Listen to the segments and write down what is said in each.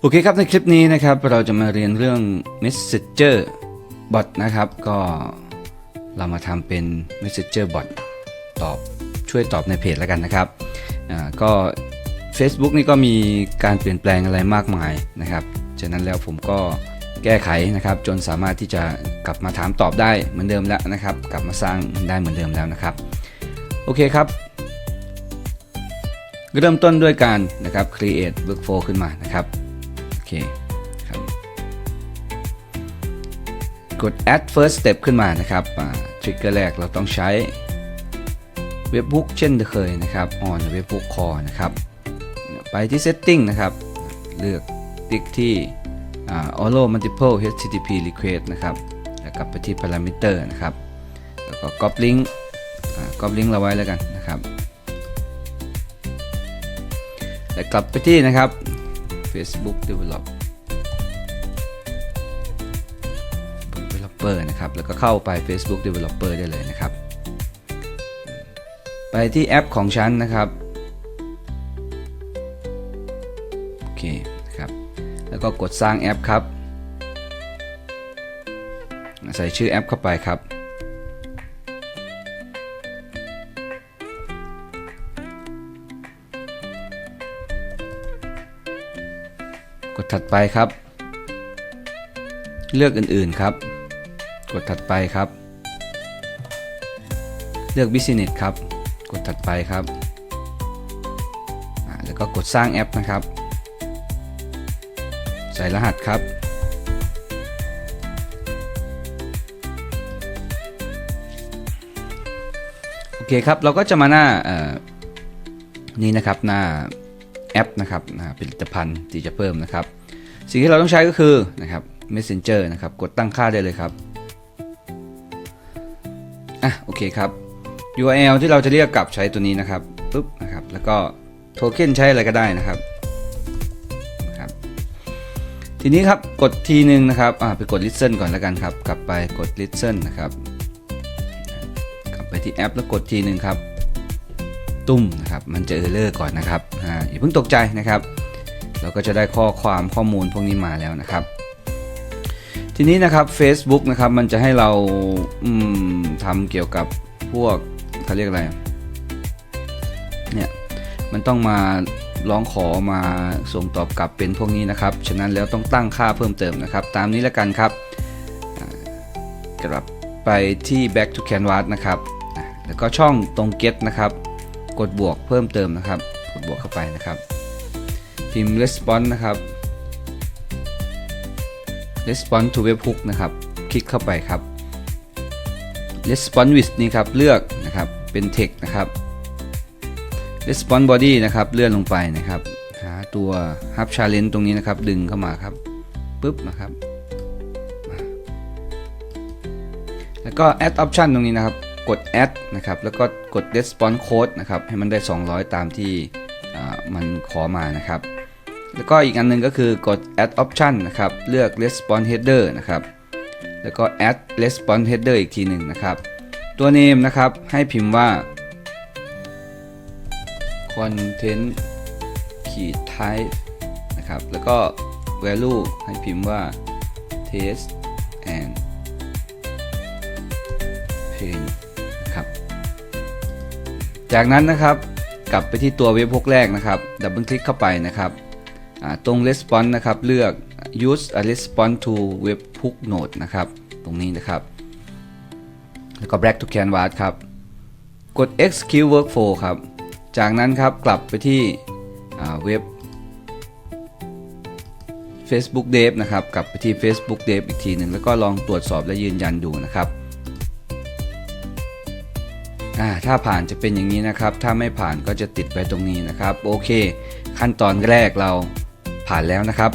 โอเคครับในคลิปนี้นะครับเราจะมาเรียนเรื่อง Messenger Bot นะครับ ก็เรามาทำเป็น Messenger Bot ตอบช่วยตอบในเพจแล้วกันนะครับอ่าก็ Facebook นี่ก็มีการเปลี่ยนแปลงอะไรมากมายนะครับฉะนั้นแล้วผมก็แก้ไขนะครับ จนสามารถที่จะกลับมาถามตอบได้เหมือนเดิมแล้วนะครับ กลับมาสร้างได้เหมือนเดิมแล้วนะครับ โอเคครับ เริ่มต้นด้วยการนะครับ create workflow ขึ้นมานะครับ เคครับกด add first step ขึ้นมานะครับทริกเกอร์แรกเราต้องใช้เว็บบุ๊กเช่นเคยนะครับ on เว็บบุ๊ก core นะครับ ไปที่ setting นะครับ เลือกติ๊กที่ auto multiple http request นะครับ แล้วกลับไปที่ parameter นะครับ แล้วก็ copy link copy link เราไว้แล้วกันนะครับ แล้วกลับไปที่นะครับ Facebook Develop Developer นะครับ แล้วก็เข้าไป Facebook Developer ได้เลยนะครับ ไปที่แอปของฉันนะครับ โอเคนะครับ แล้วก็กดสร้างแอปครับ ใส่ชื่อแอปเข้าไปครับ ถัดไปครับ เลือกอื่นๆครับ กดถัดไปครับ เลือก Business ครับ กดถัดไปครับ แล้วก็กดสร้างแอปนะครับ ใส่รหัสครับโอเคครับ เราก็จะมาหน้าเอ่อนี่นะครับหน้าแอปนะครับผลิตภัณฑ์ที่จะเพิ่มนะครับ สิ่งที่เราต้องใช้ก็คือนะครับ Messenger นะครับ กดตั้งค่าได้เลยครับ อะโอเคครับ URL ที่เราจะเรียกกลับใช้ตัวนี้นะครับปุ๊บนะครับ แล้วก็โทเค็นใช้อะไรก็ได้นะครับนะครับ ทีนี้ครับกดทีหนึ่งนะครับอ่าไปกด listen ก่อนแล้วกันครับ กลับไปกด listen นะครับ กลับไปที่แอปแล้วกดทีหนึ่งครับ ตุ้มนะครับ มันจะเออร์เลอร์ก่อนนะครับอ่าอย่าเพิ่งตกใจนะครับ เราก็จะได้ข้อความข้อมูลพวกนี้มาแล้วนะครับ ทีนี้นะครับ Facebook นะครับมันจะให้เราทำเกี่ยวกับพวกเขาเรียกอะไรเนี่ยมันต้องมาร้องขอมาส่งตอบกลับเป็นพวกนี้นะครับ ฉะนั้นแล้วต้องตั้งค่าเพิ่มเติมนะครับ ตามนี้แล้วกันครับกลับไปที่ back to canvas นะครับแล้วก็ช่องตรง get นะครับ กดบวกเพิ่มเติมนะครับ กดบวกเข้าไปนะครับ พิมพ์ response นะครับ response to webhook นะครับ คลิกเข้าไปครับ response with นี่ครับ เลือกนะครับ เป็น text นะครับ response body นะครับ เลื่อนลงไปนะครับ หาตัว hub challenge ตรงนี้นะครับ ดึงเข้ามาครับ ปึ๊บนะครับ แล้วก็ add option ตรงนี้นะครับ กด add นะครับ แล้วก็กด response code นะครับ ให้มันได้ 200 ตามที่ มันขอมานะครับ แล้วก็อีกอันหนึงก็คือกด add option นะครับ เลือก response header นะครับ แล้วก็ add response header อีกทีหนึ่งนะครับ ตัว name นะครับให้พิมพ์ว่า content ขีด type นะครับ แล้วก็ value ให้พิมพ์ว่า taste and pain นะครับ จากนั้นนะครับ กลับไปที่ตัวเว็บพวกแรกนะครับดับเบิลคลิกเข้าไปนะครับตรง response นะครับเลือก use a response to webhook node นะครับตรงนี้นะครับ แล้วก็ back to canvas ครับ กด execute workflow ครับ จากนั้นครับกลับไปที่เว็บ Facebook Dev นะครับกลับไปที่ Facebook Dev อีกทีหนึ่งแล้วก็ลองตรวจสอบและยืนยันดูนะครับ อ่าถ้าผ่านจะเป็นอย่างนี้นะครับ ถ้าไม่ผ่านก็จะติดไปตรงนี้นะครับ โอเค ขั้นตอนแรกเราผ่านแล้วนะครับ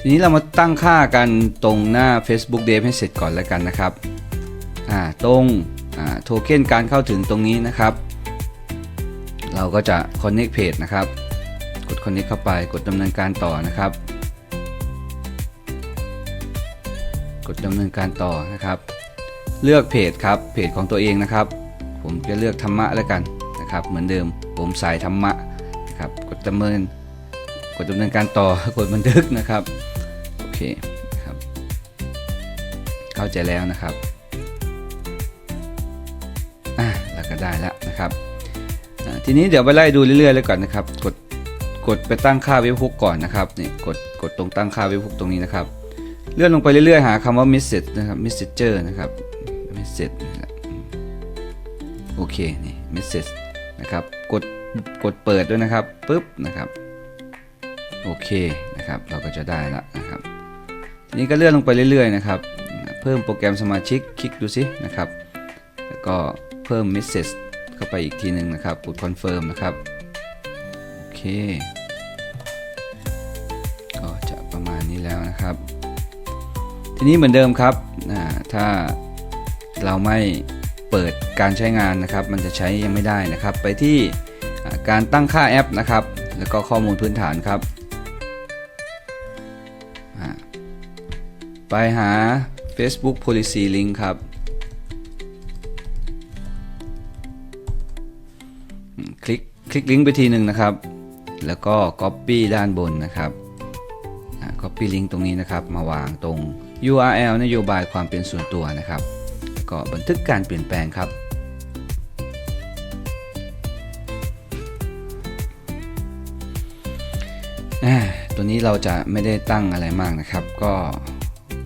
ทีนี้เรามาตั้งค่ากันตรงหน้า Facebook Dev ให้เสร็จก่อนแล้วกันนะครับอ่าตรงโทเค็นการเข้าถึงตรงนี้นะครับ เราก็จะ connect page นะครับ กด connect เข้าไปกดดำเนินการต่อนะครับ กดดำเนินการต่อนะครับ เลือกเพจครับเพจของตัวเองนะครับ ผมจะเลือกธรรมะแล้วกันนะครับ เหมือนเดิมผมสายธรรมะนะครับกดดำเนินกดดำเนินการต่อกดบันทึกนะครับโอเคครับ เข้าใจแล้วนะครับอะแล้วก็ได้แล้วนะครับทีนี้เดี๋ยวไปไล่ดูเรื่อยๆเลยก่อนนะครับ กดกดไปตั้งค่าเว็บฮุกก่อนนะครับนี่กดกดตรงตั้งค่าเว็บฮุกตรงนี้นะครับ เลื่อนลงไปเรื่อยๆหาคำว่า message นะครับ messenger นะครับ message นะครับโอเคนี่ message นะครับกดกดเปิดด้วยนะครับปึ๊บนะครับโอเคนะครับเราก็จะได้ละนะครับทีนี้ก็เลื่อนลงไปเรื่อยๆนะครับเพิ่มโปรแกรมสมาชิกคลิกดูสินะครับแล้วก็เพิ่ม message เข้าไปอีกทีหนึ่งนะครับกด confirm นะครับโอเคก็จะประมาณนี้แล้วนะครับ ทีนี้เหมือนเดิมครับถ้า เราไม่เปิดการใช้งานนะครับ มันจะใช้ยังไม่ได้นะครับ ไปที่การตั้งค่าแอปนะครับ แล้วก็ข้อมูลพื้นฐานครับไปหา Facebook Policy Link ครับ คลิกคลิกลิงก์ไปทีหนึ่งนะครับ แล้วก็ Copy ด้านบนนะครับ Copy Link ตรงนี้นะครับ มาวางตรง URL นโยบายความเป็นส่วนตัวนะครับ ก็บันทึกการเปลี่ยนแปลงครับ ตัวนี้เราจะไม่ได้ตั้งอะไรมากนะครับ ก็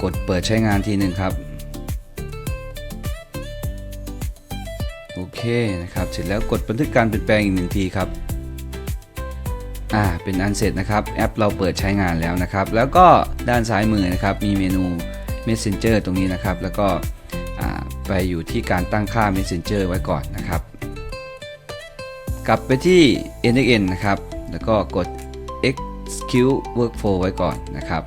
กดเปิดใช้งานทีหนึ่งครับ โอเคนะครับ เสร็จแล้วกดบันทึกการเปลี่ยนแปลงอีกหนึ่งทีครับอ่าเป็นอันเสร็จนะครับแอปเราเปิดใช้งานแล้วนะครับ แล้วก็ด้านซ้ายมือนะครับมีเมนู Messenger ตรงนี้นะครับ แล้วก็ ไปอยู่ที่การตั้งค่า Messenger ไว้ก่อนนะครับ กลับไปที่ NXN นะครับ แล้วก็กด execute workflow ไว้ก่อนนะครับ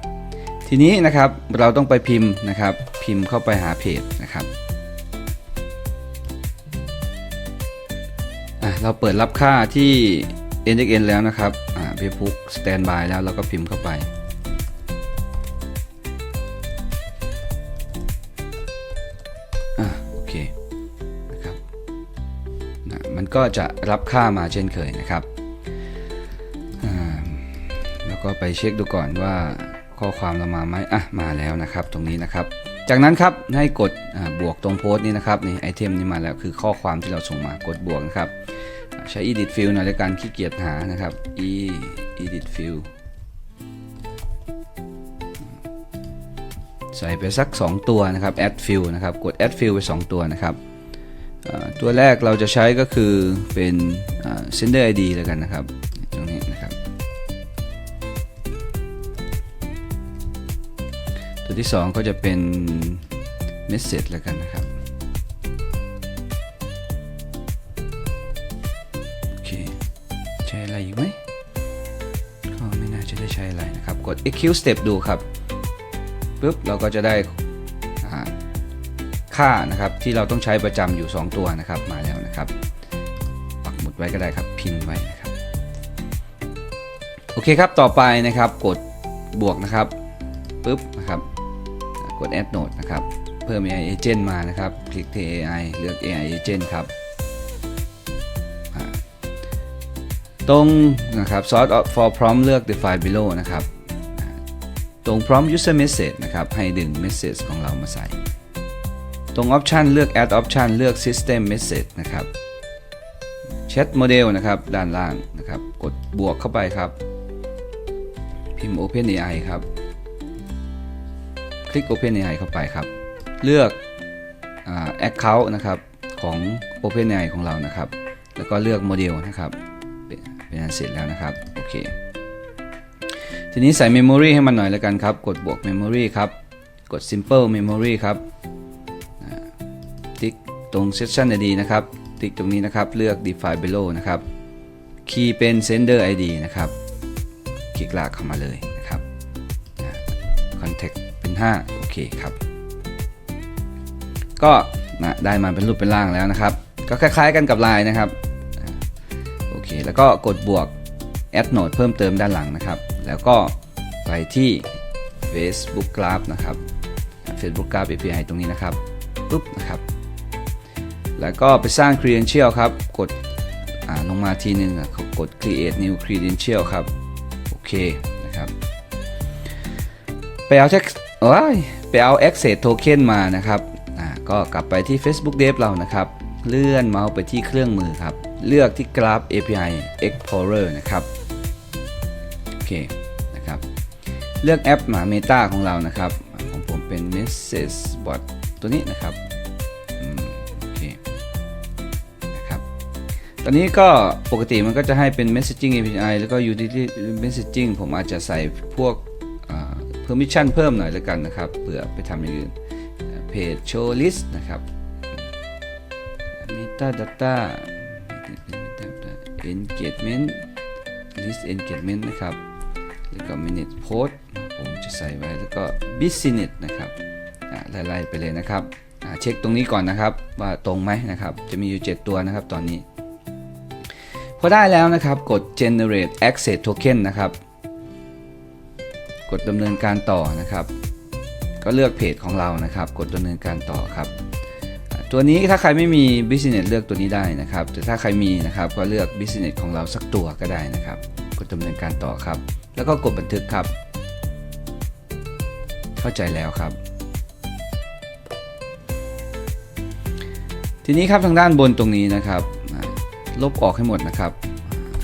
ทีนี้นะครับเราต้องไปพิมพ์นะครับ พิมพ์เข้าไปหาเพจนะครับเราเปิดรับค่าที่ NXN แล้วนะครับอ่าเว็บบุ๊กสแตนบายแล้วเราก็พิมพ์เข้าไป ก็จะรับค่ามาเช่นเคยนะครับ แล้วก็ไปเช็คดูก่อนว่าข้อความเรามาไหมอะมาแล้วนะครับ ตรงนี้นะครับ จากนั้นครับให้กดบวกตรงโพสต์นี้นะครับนี่ไอเทมนี้มาแล้วคือข้อความที่เราส่งมากดบวกนะครับใช้ edit field หน่อยในการขี้เกียจหานะครับ e edit field ใส่ไปสัก 2 ตัวนะครับ add fill นะครับ กด add fill ไป 2 ตัวนะครับ ตัวแรกเราจะใช้ก็คือเป็น sender id แล้วกันนะครับ ตรงนี้นะครับ ตัวที่ 2 ก็จะเป็น message แล้วกันนะครับโอเคใช้อะไรอีกไหมก็ไม่น่าจะได้ใช้อะไรนะครับ กด execute step ดูครับปุ๊บเราก็จะได้ ค่านะครับที่เราต้องใช้ประจำอยู่ 2 ตัวนะครับมาแล้วนะครับปักหมุดไว้ก็ได้ครับพิมพ์ไว้นะครับโอเคครับต่อไปนะครับกดบวกนะครับปุ๊บนะครับกด add node นะครับเพิ่ม AI agent มานะครับ คลิกที่ AI เลือก AI agent ครับตรงนะครับ sort for prompt เลือก define below นะครับ ตรง prompt user message นะครับ ให้ดึง message ของเรามาใส่ ตรง option เลือก add option เลือก system message นะครับ chat model นะครับด้านล่างนะครับ กดบวกเข้าไปครับ พิมพ์ open AI ครับ คลิก open AI เข้าไปครับ เลือกอ account นะครับของ open AI ของเรานะครับ แล้วก็เลือกโมเดลนะครับเป็นเป็นอันเสร็จแล้วนะครับ โอเค ทีนี้ใส่ Memory ให้มันหน่อยแล้วกันครับ กดบวก Memory ครับ กด Simple Memory ครับ ตรง Session ID นะครับ ติ๊กตรงนี้นะครับ เลือก Define Below นะครับ Key เป็น Sender ID นะครับ คลิกลากเข้ามาเลยนะครับ Contact เป็น 5 โอเคครับ ก็นะได้มาเป็นรูปเป็นร่างแล้วนะครับ ก็คล้ายๆกันกับ Line นะครับ โอเค แล้วก็กดบวก add node เพิ่มเติมด้านหลังนะครับ แล้วก็ไปที่ Facebook Graph นะครับ Facebook Graph API ตรงนี้นะครับปุ๊บนะครับ แล้วก็ไปสร้าง credential ครับ กดลงมาทีนึ่งกด create new credential ครับ โอเคนะครับ ไปเอา text โอ้ยไปเอา access token มานะครับอ่าก็กลับไปที่ Facebook Dev เรานะครับ เลื่อนเมาส์ไปที่เครื่องมือครับ เลือกที่ Graph API Explorer นะครับ โอเคนะครับ เลือกแอปหมา Meta ของเรานะครับ ของผมเป็น Message Bot ตัวนี้นะครับ ตอนนี้ก็ปกติมันก็จะให้เป็น Messaging API แล้วก็ Utility Messaging ผมอาจจะใส่พวก permission เพิ่มหน่อยแล้วกันนะครับเผื่อไปทำอย่างอื่น Page Show List นะครับ Metadata Engagement List Engagement นะครับ แล้วก็ Minute Post ผมจะใส่ไว้แล้วก็ Business นะครับไล่ๆไปเลยนะครับเช็คตรงนี้ก่อนนะครับว่าตรงไหมนะครับ จะมีอยู่ 7 ตัวนะครับตอนนี้ พอได้แล้วนะครับกด generate access token นะครับ กดดำเนินการต่อนะครับ ก็เลือกเพจของเรานะครับ กดดำเนินการต่อครับ ตัวนี้ถ้าใครไม่มี business เลือกตัวนี้ได้นะครับ แต่ถ้าใครมีนะครับก็เลือก business ของเราสักตัวก็ได้นะครับ กดดำเนินการต่อครับ แล้วก็กดบันทึกครับ เข้าใจแล้วครับทีนี้ครับทางด้านบนตรงนี้นะครับ ลบออกให้หมดนะครับ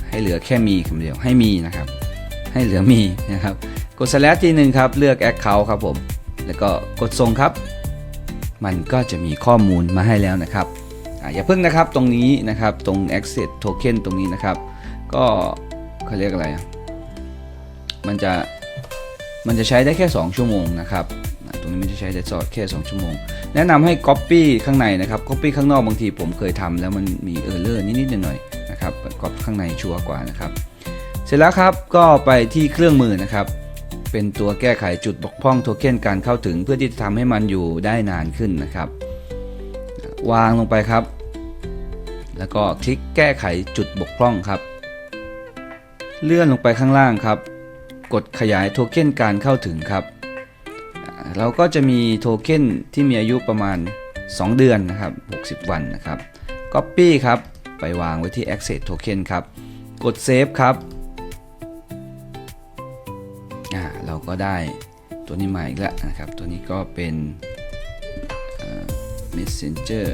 ให้เหลือแค่มีคำเดียวให้มีนะครับ ให้เหลือมีนะครับกด slash ทีหนึ่งครับเลือก account ครับผมแล้วก็กดส่งครับ มันก็จะมีข้อมูลมาให้แล้วนะครับออย่าเพิ่งนะครับตรงนี้นะครับตรง access token ตรงนี้นะครับ ก็เขาเรียกอะไร มันจะมันจะใช้ได้แค่ 2 ชั่วโมงนะครับ ตรงนี้มันจะใช้ได้แค่ 2 ชั่วโมง แนะนำให้ copy ข้างในนะครับ copy ข้างนอกบางทีผมเคยทำแล้วมันมี error นิดๆหน่อยๆนะครับ copy ข้างในชัวร์กว่านะครับ เสร็จแล้วครับก็ไปที่เครื่องมือนะครับ เป็นตัวแก้ไขจุดบกพร่องโทเค็นการเข้าถึงเพื่อที่จะทำให้มันอยู่ได้นานขึ้นนะครับ วางลงไปครับ แล้วก็คลิกแก้ไขจุดบกพร่องครับ เลื่อนลงไปข้างล่างครับ กดขยายโทเค็นการเข้าถึงครับ เราก็จะมีโทเค็นที่มีอายุประมาณ 2 เดือนนะครับ 60 วันนะครับ Copy ครับ ไปวางไว้ที่ Access Token ครับ กด Save ครับอ่าเราก็ได้ตัวนี้มาอีกแล้วนะครับ ตัวนี้ก็เป็น Messenger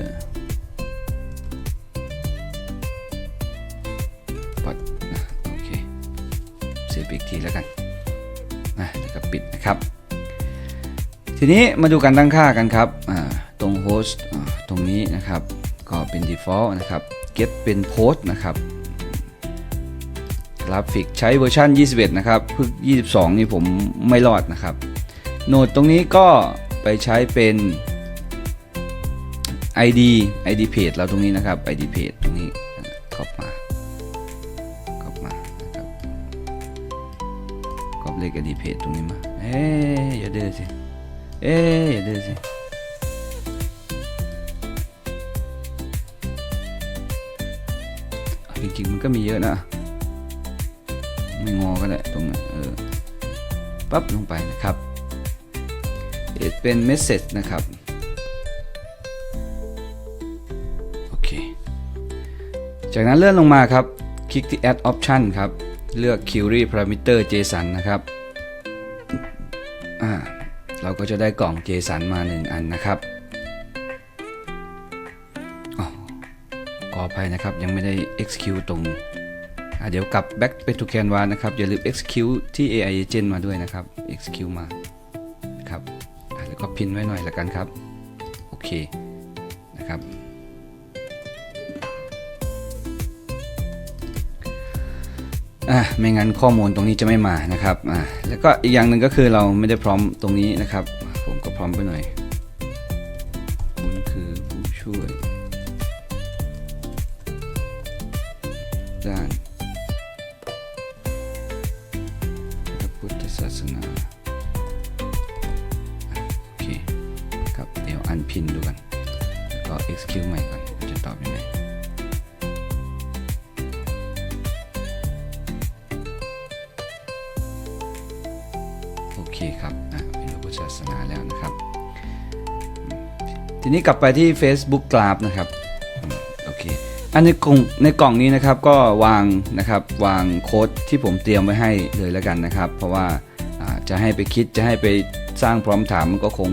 บอทนะโอเค เซฟอีกทีแล้วกันนะแล้วก็ปิดนะครับ ทีนี้มาดูการตั้งค่ากันครับตรง host ตรงนี้นะครับก็เป็น default นะครับ get เป็น post นะครับกราฟิกใช้เวอร์ชัน21 นะครับเพิ่ง22 นี่ผมไม่รอดนะครับ โนดตรงนี้ก็ไปใช้เป็น ID ID page เราตรงนี้นะครับ ID page ตรงนี้ก๊อปมาก๊อปมานะครับก๊อปเลข ID page ตรงนี้มา เอ๊ะอย่าเดื้อสิ เอ๊ะอย่าดื้อสิจริงๆมันก็มีเยอะนะ ไม่งอก็ได้ตรงนั้นเออปั๊บลงไปนะครับเป็น message นะครับโอเคจากนั้นเลื่อนลงมาครับ คลิกที่ add option ครับ เลือก query parameter json นะครับ เราก็จะได้กล่องเจสันมา 1 อันนะครับอ๋อขออภัยนะครับ ยังไม่ได้ execute ตรงเดี๋ยวกลับ back ไป to canvas นะครับ อย่าลืม execute ที่ AI agent มาด้วยนะครับ execute มาครับแล้วก็พินไว้หน่อยละกันครับ โอเคนะครับ อะไม่งั้นข้อมูลตรงนี้จะไม่มานะครับอะแล้วก็อีกอย่างหนึ่งก็คือเราไม่ได้พร้อมตรงนี้นะครับ ผมก็พร้อมไปหน่อยคุณคือผู้ช่วย ด้านพระพุทธศาสนาโอเคครับเดี๋ยวอันพินดูกันแล้วก็ execute ใหม่ก่อนจะตอบยังไง คครับอะเป็นพระพุทธศาสนาแล้วนะครับ ทีนี้กลับไปที่ Facebook Graph นะครับโอเคอันในกล่องในกล่องนี้นะครับก็วางนะครับวางโค้ดที่ผมเตรียมไว้ให้เลยแล้วกันนะครับ เพราะว่าจะให้ไปคิดจะให้ไปสร้างพร้อมถามมันก็คง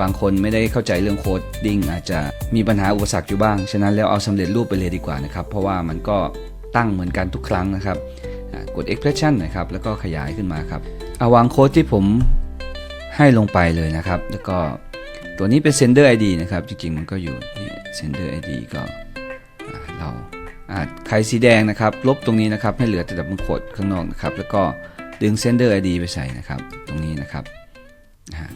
บางคนไม่ได้เข้าใจเรื่องโคดดิ้งอาจจะมีปัญหาอุปสรรคอยู่บ้าง ฉะนั้นแล้วเอาสำเร็จรูปไปเลยดีกว่านะครับ เพราะว่ามันก็ตั้งเหมือนกันทุกครั้งนะครับ กด expression นะครับ แล้วก็ขยายขึ้นมาครับ เอาวางโค้ดที่ผมให้ลงไปเลยนะครับ แล้วก็ตัวนี้เป็น sender ID นะครับ จริงๆ มันก็อยู่นี่ sender ID ก็อ่าเราอ่าใครสีแดงนะครับ ลบตรงนี้นะครับ ให้เหลือแต่ดับมันโคดข้างนอกนะครับ แล้วก็ดึง sender ID ไปใส่นะครับ ตรงนี้นะครับนะฮะ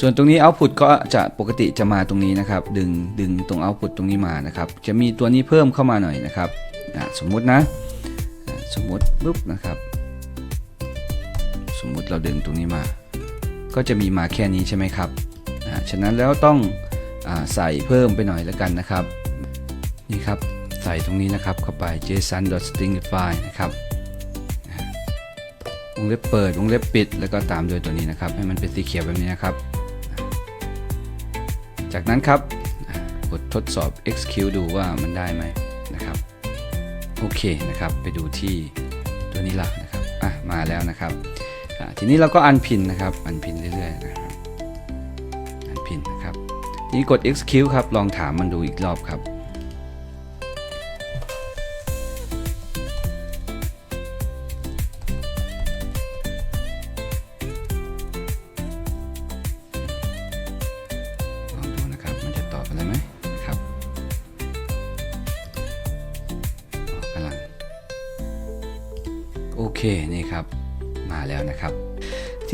ส่วนตรงนี้ output ก็จะปกติจะมาตรงนี้นะครับ ดึงดึงตรง output ตรงนี้มานะครับ จะมีตัวนี้เพิ่มเข้ามาหน่อยนะครับอ่าสมมุตินะ สมมุติปุ๊บนะครับ สมมุติเราดึงตรงนี้มา ก็จะมีมาแค่นี้ใช่ไหมครับฉะนั้นแล้วต้องอใส่เพิ่มไปหน่อยแล้วกันนะครับ นี่ครับใส่ตรงนี้นะครับเข้าไป json.stringify นะครับวงเล็บเปิดวงเล็บปิด แล้วก็ตามด้วยตัวนี้นะครับ ให้มันเป็นสีเขียวแบบนี้นะครับ จากนั้นครับกดทดสอบ execute ดูว่ามันได้ไหมนะครับ โอเคนะครับ ไปดูที่ตัวนี้ละนะครับ อะ มาแล้วนะครับ อ่ทีนี้เราก็อันพินนะครับอันพินเรื่อยๆนะครับอันพินนะครับทีนี้กด execute ครับลองถามมันดูอีกรอบครับ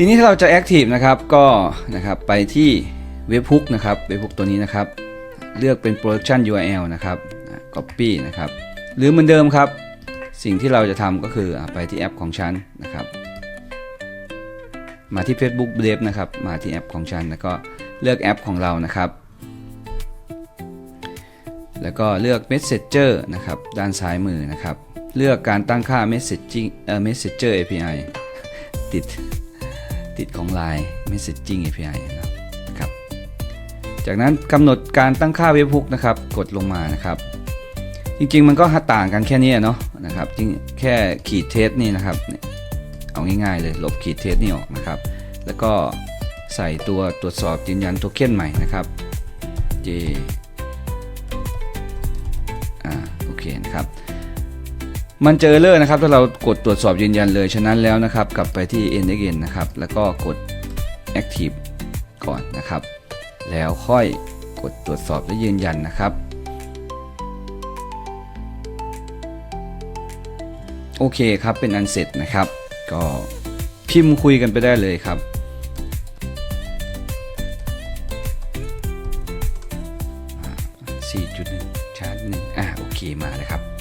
ทีนี้ถ้าเราจะ Active นะครับก็นะครับไปที่เว็บฮุกนะครับเว็บฮุกตัวนี้นะครับ เลือกเป็น Production URL นะครับ Copy นะครับ หรือเหมือนเดิมครับ สิ่งที่เราจะทำก็คือไปที่แอปของฉันนะครับ มาที่ Facebook Brave นะครับ มาที่แอปของฉันแล้วก็เลือกแอปของเรานะครับ แล้วก็เลือก Messenger นะครับ ด้านซ้ายมือนะครับ เลือกการตั้งค่า Messaging เอ่อ Messenger API ติด ติดของ Line Messaging API นะครับนะครับ จากนั้นกำหนดการตั้งค่าเว็บฮุกนะครับ กดลงมานะครับ จริงๆ มันก็ต่างกันแค่นี้เนาะนะครับจริงแค่ขีดเทสนี่นะครับเนี่ยเอาง่ายๆเลยลบขีดเทสนี่ออกนะครับ แล้วก็ใส่ตัวตรวจสอบยืนยันโทเค็นใหม่นะครับ J อ่าโอเคนะครับ มันเจอเลอร์นะครับถ้าเรากดตรวจสอบยืนยันเลย ฉะนั้นแล้วนะครับ กลับไปที่ end again นะครับ แล้วก็กด active ก่อนนะครับ แล้วค่อยกดตรวจสอบและยืนยันนะครับ โอเคครับเป็นอันเสร็จนะครับ ก็พิมพ์คุยกันไปได้เลยครับ4.1ชาร์จหนึ่งอะโอเคมาเลยครับ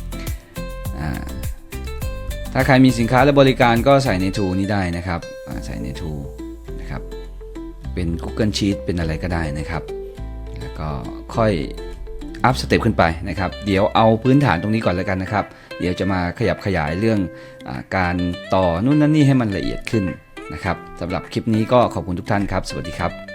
ถ้าใครมีสินค้าและบริการก็ใส่ในทูนี้ได้นะครับใส่ในทูนะครับ เป็น Google Sheet เป็นอะไรก็ได้นะครับ แล้วก็ค่อยอัพสเต็ปขึ้นไปนะครับ เดี๋ยวเอาพื้นฐานตรงนี้ก่อนแล้วกันนะครับ เดี๋ยวจะมาขยับขยายเรื่องอการต่อนู่นนั่นนี่ให้มันละเอียดขึ้นนะครับสำหรับคลิปนี้ก็ขอบคุณทุกท่านครับ สวัสดีครับ